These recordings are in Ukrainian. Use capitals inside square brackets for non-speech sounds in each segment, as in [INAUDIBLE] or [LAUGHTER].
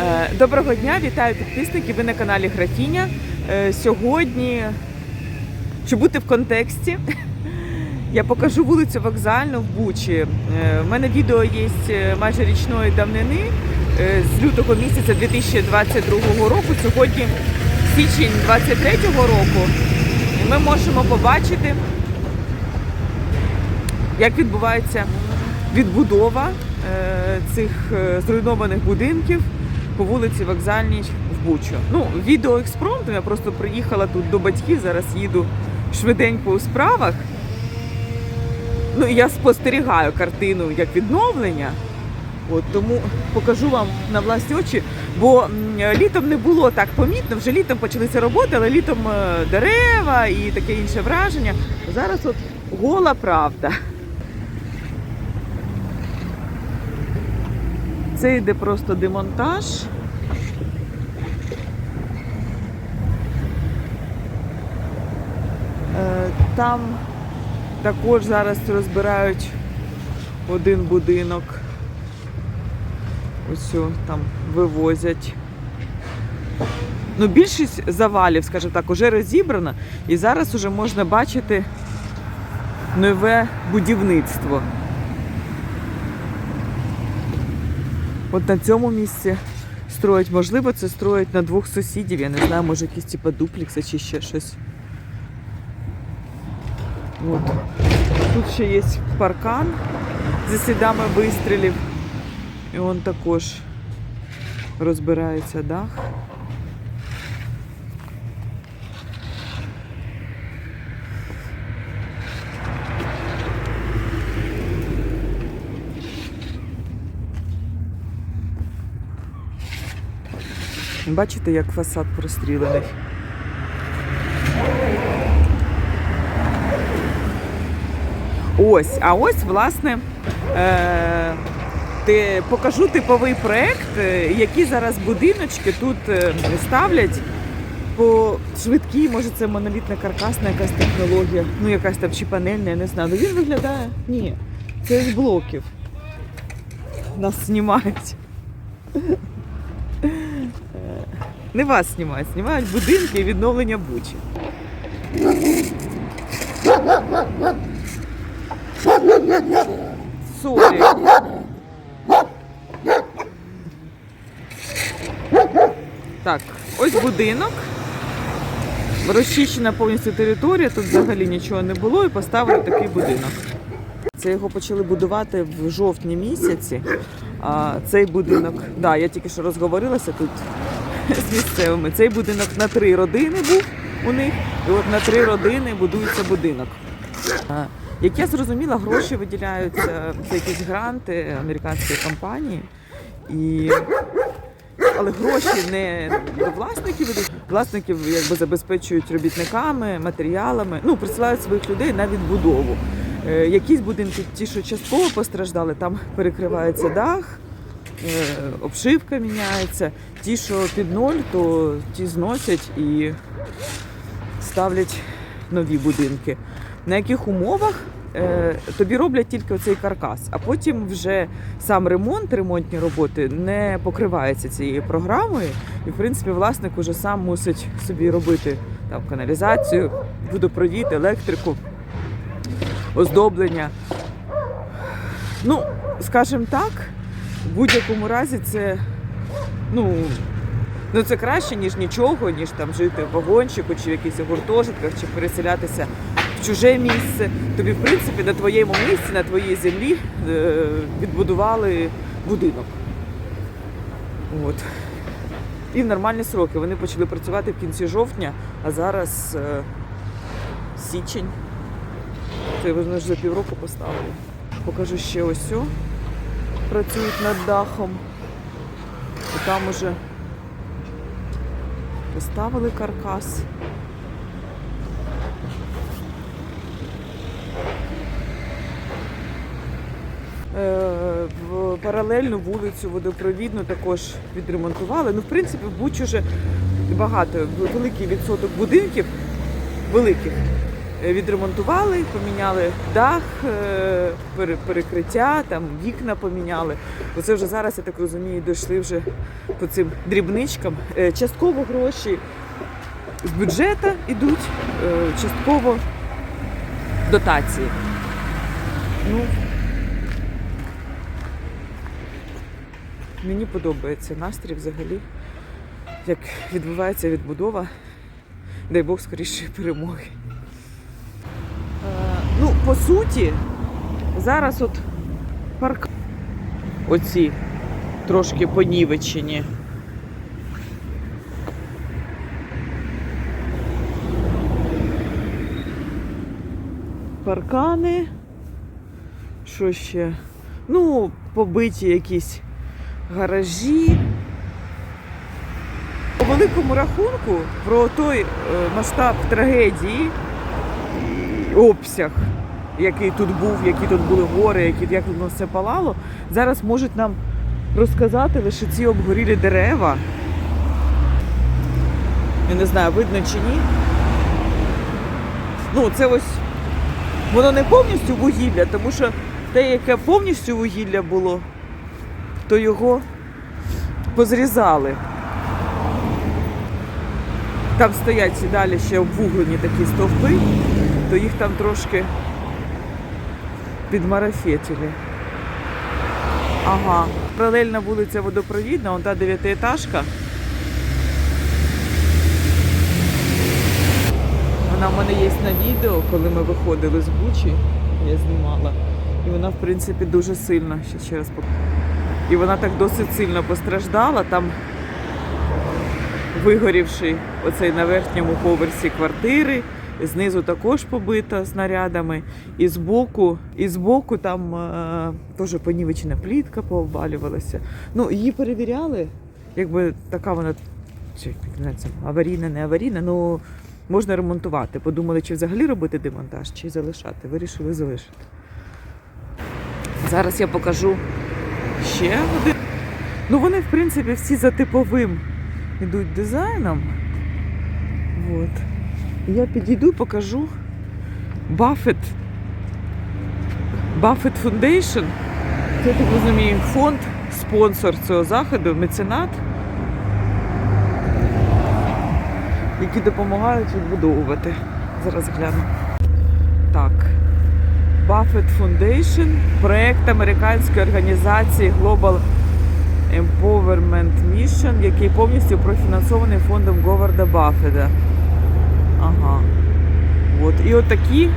Е, Доброго дня, вітаю підписників. Ви на каналі Графіня. Е, Сьогодні, щоб бути в контексті, я покажу вулицю вокзальну в Бучі. Е, У мене відео є е, майже річної давнини е, з лютого місяця 2022 року. Сьогодні січень 2023 року. Ми можемо побачити, як відбувається відбудова е, цих е, зруйнованих будинків по вулиці Вокзальній в Бучу. Ну, відео експромтом, я просто приїхала тут до батьків, зараз їду швиденько у справах. Ну, я спостерігаю картину як відновлення. От, тому покажу вам на власні очі, бо літом не було так помітно, вже літом почалися роботи, але літом е, дерева і таке інше враження. Зараз от гола правда. Це йде просто демонтаж. Е, Там також зараз розбирають один будинок. Ось там вивозять. Ну, більшість завалів, скажімо так, уже розібрана, і зараз уже можна бачити нове будівництво. От на цьому місці строять, можливо, це строять на двох сусідів. Я не знаю, може якісь типа дуплікси чи ще щось. От. Тут ще є паркан зі слідами вистрілів. І он також розбирається дах. Бачите, як фасад прострілений. Ось, а ось, власне, е- ти, покажу типовий проект, е, які зараз будиночки тут е, ставлять по швидкій, може це монолітна каркасна якась технологія, ну якась там чи панельна, я не знаю. Ну він виглядає. Ні, це з блоків. Нас знімають. Не вас знімають, знімають будинки і відновлення бучі. Сорі. Так, ось будинок. Розчищена повністю територія, тут взагалі нічого не було і поставили такий будинок. Це його почали будувати в жовтні місяці. А цей будинок, да, я тільки що розговорилася тут з місцевими. Цей будинок на три родини був у них, і от на три родини будується будинок. Як я зрозуміла, гроші виділяються за якісь гранти американської компанії. І... Але гроші не до власників. Власників якби забезпечують робітниками, матеріалами, ну присилають своїх людей на відбудову. Е, якісь будинки, ті, що частково постраждали, там перекривається дах, обшивка міняється. Ті, що під ноль, то ті зносять і ставлять нові будинки. На яких умовах е, тобі роблять тільки оцей каркас, а потім вже сам ремонт, ремонтні роботи не покривається цією програмою. І в принципі власник уже сам мусить собі робити там каналізацію, водопровід, електрику, оздоблення. Ну, скажімо так, в будь-якому разі це ну, ну це краще, ніж нічого, ніж там жити в вагончику чи в якихось гуртожитках, чи переселятися в чуже місце. Тобі, в принципі, на твоєму місці, на твоїй землі е, відбудували будинок. От. І в нормальні сроки. Вони почали працювати в кінці жовтня, а зараз е, січень. Це вони ж за півроку поставили. Покажу ще ось. Працюють над дахом. І там уже поставили каркас. Е, В паралельну вулицю водопровідну також відремонтували. Ну, в принципі, в Буч уже багато, великий відсоток будинків великих відремонтували, поміняли дах, е, перекриття, там вікна поміняли. Оце вже зараз, я так розумію, дійшли вже по цим дрібничкам. Е, Частково гроші з бюджету йдуть, е, частково дотації. Ну, мені подобається настрій взагалі, як відбувається відбудова. Дай Бог скорішої перемоги. По суті, зараз от парк оці трошки понівечені. Паркани. Що ще? Ну, побиті якісь гаражі. По великому рахунку про той е, масштаб трагедії, і обсяг, який тут був, які тут були гори, які, як воно все палало, зараз можуть нам розказати лише ці обгорілі дерева. Я не знаю, видно чи ні. Ну, це ось воно не повністю вугілля, тому що те, яке повністю вугілля було, то його позрізали. Там стоять і далі ще обвуглені такі стовпи, то їх там трошки підмарафетили. Ага, паралельна вулиця водопровідна, вон та дев'ятиетажка. Вона в мене є на відео, коли ми виходили з Бучі, я знімала. І вона, в принципі, дуже сильно, ще, ще раз. І вона так досить сильно постраждала. Там вигорівши оцей на верхньому поверсі квартири, знизу також побита снарядами, і збоку, і збоку там е, теж понівечена плітка пообвалювалася. Ну, її перевіряли, якби така вона аварійна, не аварійна, ну можна ремонтувати. Подумали, чи взагалі робити демонтаж, чи залишати. Вирішили залишити. Зараз я покажу ще один. Ну, вони, в принципі, всі за типовим ідуть дизайном. От. Я підійду, покажу Buffett. Buffett Foundation. Це, так розумію, фонд, спонсор цього заходу, меценат, які допомагають відбудовувати. Зараз гляну. Так. Buffett Foundation, проект американської організації Global Empowerment Mission, який повністю профінансований фондом Говарда Баффеда. Ага. От. І от такі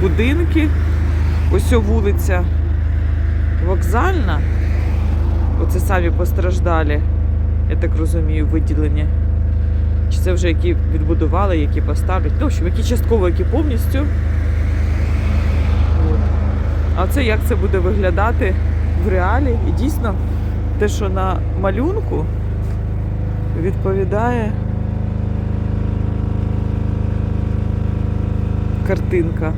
будинки. Ось вулиця вокзальна. Оце самі постраждалі, я так розумію, виділені. Чи це вже які відбудували, які поставлять. Ну, в общем, які частково, які повністю. От. А це як це буде виглядати в реалі? І дійсно те, що на малюнку відповідає картинка.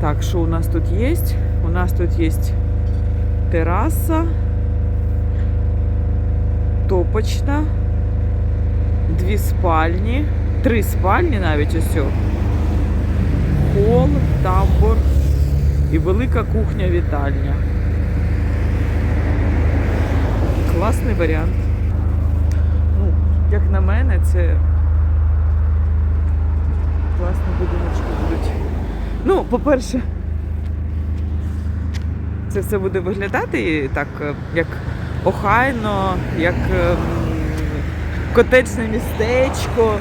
Так, що у нас тут є? У нас тут є тераса, топочна, дві спальні, три спальні навіть ось. Хол, тамбур і велика кухня-вітальня. Класний варіант. Ну, як на мене, це класні будиночки будуть. Ну, по-перше, це все буде виглядати так, е, як охайно, як ем, котеджне містечко.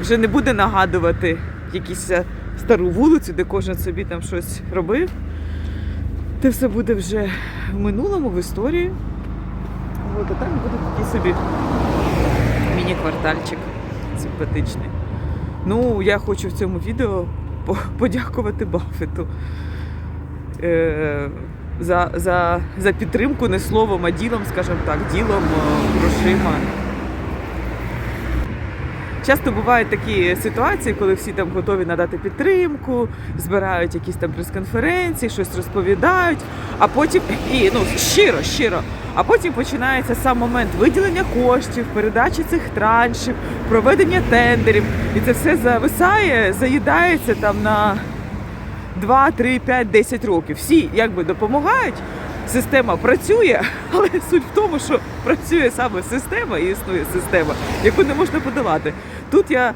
Вже не буде нагадувати якісь е, стару вулицю, де кожен собі там щось робив. Це все буде вже в минулому, в історії. От, а там буде такий собі міні-квартальчик симпатичний. Ну, я хочу в цьому відео подякувати Баффету е, за, за, за підтримку не словом, а ділом, скажімо так, ділом, е, грошима. Часто бувають такі ситуації, коли всі там готові надати підтримку, збирають якісь там прес-конференції, щось розповідають, а потім і ну щиро, щиро. А потім починається сам момент виділення коштів, передачі цих траншів, проведення тендерів. І це все зависає, заїдається там на 2, 3, 5, 10 років. Всі якби допомагають. Система працює, [LAUGHS] але суть в тому, що працює саме система і існує система, яку не можна подолати. Тут я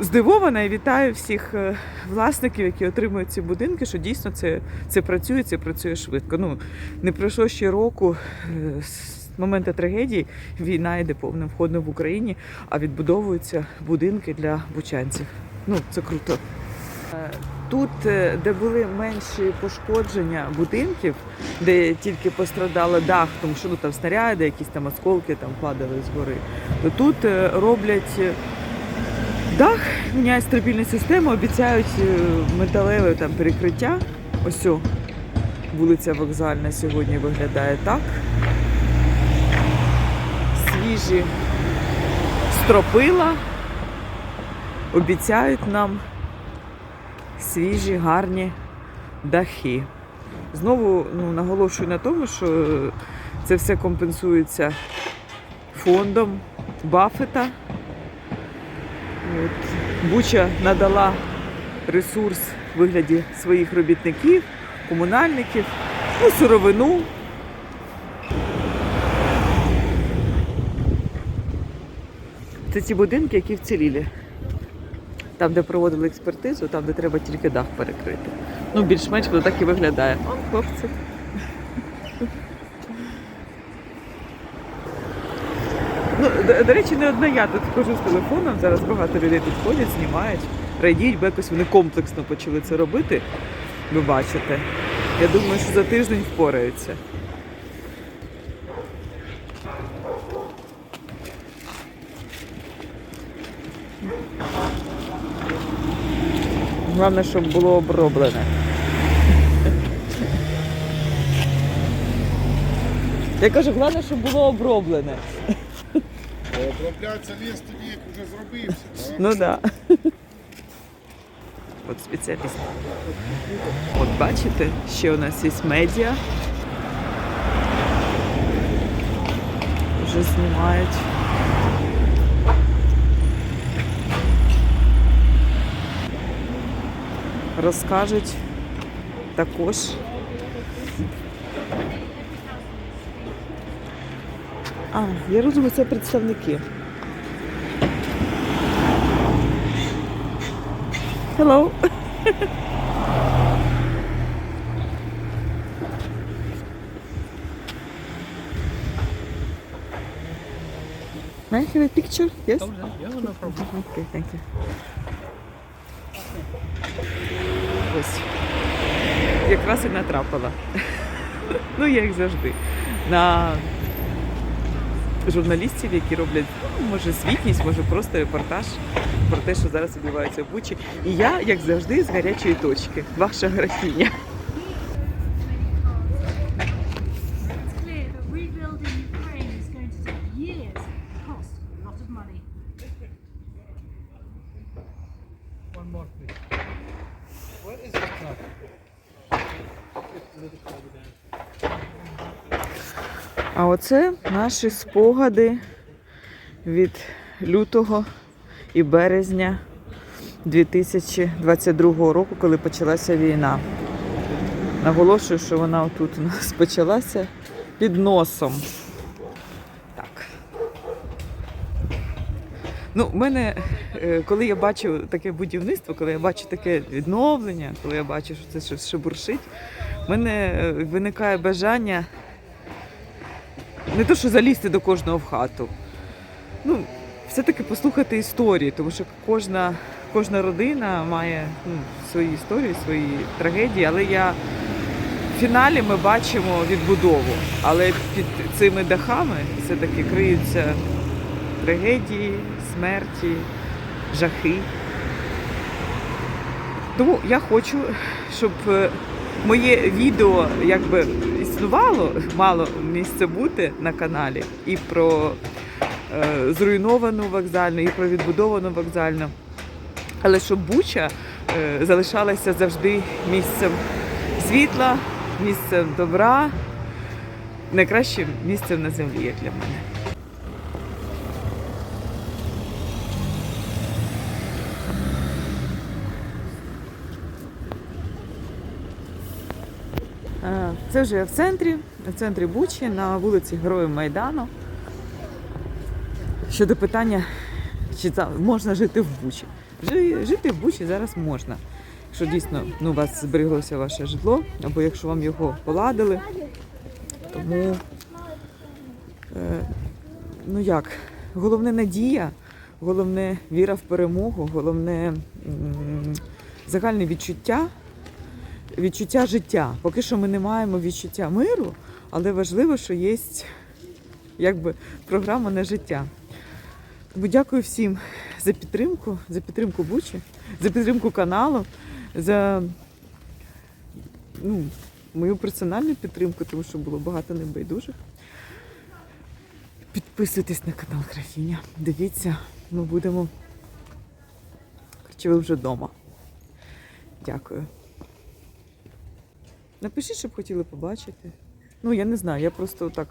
здивована і вітаю всіх е, власників, які отримують ці будинки, що дійсно це, це працює, це працює швидко. Ну не пройшло ще року е, з моменту трагедії. Війна йде повним ходом в Україні, а відбудовуються будинки для бучанців. Ну це круто. Е, Тут, де були менші пошкодження будинків, де тільки пострадало дах, тому що ну там снаряди, якісь там осколки там падали згори, то тут роблять дах, міняють стабільну систему, обіцяють е, металеве там перекриття. Ось о, вулиця Вокзальна сьогодні виглядає так. Свіжі стропила обіцяють нам свіжі, гарні дахи. Знову ну, наголошую на тому, що це все компенсується фондом Баффета. От. Буча надала ресурс в вигляді своїх робітників, комунальників, ну, сировину. Це ті будинки, які вцілілі. Там, де проводили експертизу, там, де треба тільки дах перекрити. Ну, більш-менш воно так і виглядає. О, хлопці. До, до речі, не одна я тут хожу з телефоном. Зараз багато людей тут ходять, знімають, радіють, бо якось вони комплексно почали це робити. Ви бачите. Я думаю, що за тиждень впораються. Головне, щоб було оброблене. Я кажу, головне, щоб було оброблене. Обробляться ліс тоді, як вже зробився. Ну так. От спеціаліст. От бачите, ще у нас є медіа. Вже знімають. Розкажуть також. А, я розумію, це представники. Hello. May I have a picture? Yes? Yeah, no problem. Okay, thank you. Ось. Якраз і натрапила. [LAUGHS] ну, як завжди. На журналістів, які роблять, ну, може, звітність, може просто репортаж про те, що зараз відбувається в Бучі. І я, як завжди, з гарячої точки. Ваша графіня. Оце наші спогади від лютого і березня 2022 року, коли почалася війна. Наголошую, що вона отут у нас почалася під носом. Так. Ну, в мене, е, коли я бачу таке будівництво, коли я бачу таке відновлення, коли я бачу, що це щось шебуршить, в мене е, виникає бажання не то, що залізти до кожного в хату. Ну, все-таки послухати історії, тому що кожна, кожна родина має ну, свої історії, свої трагедії, але я в фіналі ми бачимо відбудову. Але під цими дахами все-таки криються трагедії, смерті, жахи. Тому я хочу, щоб е, моє відео якби існувало, мало місце бути на каналі і про е, зруйновану вокзальну, і про відбудовану вокзальну. Але щоб Буча е, залишалася завжди місцем світла, місцем добра, найкращим місцем на землі, як для мене. Е, Це вже в центрі, в центрі Бучі, на вулиці Героїв Майдану. Щодо питання, чи можна жити в Бучі. Жити в Бучі зараз можна. Якщо дійсно ну, у вас збереглося ваше житло, або якщо вам його поладили. Тому, е, ну як, головне надія, головне віра в перемогу, головне м, загальне відчуття, відчуття життя. Поки що ми не маємо відчуття миру, але важливо, що є якби програма на життя. Тому дякую всім за підтримку, за підтримку Бучі, за підтримку каналу, за ну, мою персональну підтримку, тому що було багато небайдужих. Підписуйтесь на канал Графіня. Дивіться, ми будемо. Чи ви вже вдома. Дякую. Напишіть, щоб хотіли побачити. Ну, я не знаю, я просто так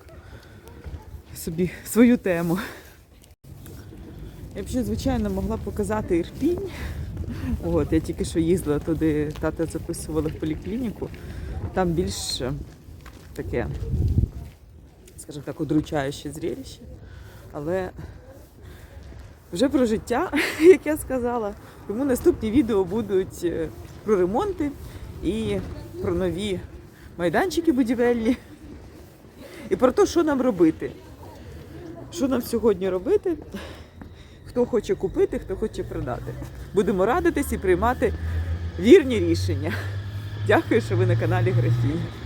собі свою тему. Я б ще, звичайно, могла показати Ірпінь. От, я тільки що їздила туди, тата записувала в поліклініку. Там більш е, таке, скажімо так, удручаюче зрелище. Але вже про життя, [LAUGHS] як я сказала. Тому наступні відео будуть е, про ремонти і про нові майданчики будівельні. І про те, що нам робити. Що нам сьогодні робити? Хто хоче купити, хто хоче продати. Будемо радитись і приймати вірні рішення. Дякую, що ви на каналі Графіня.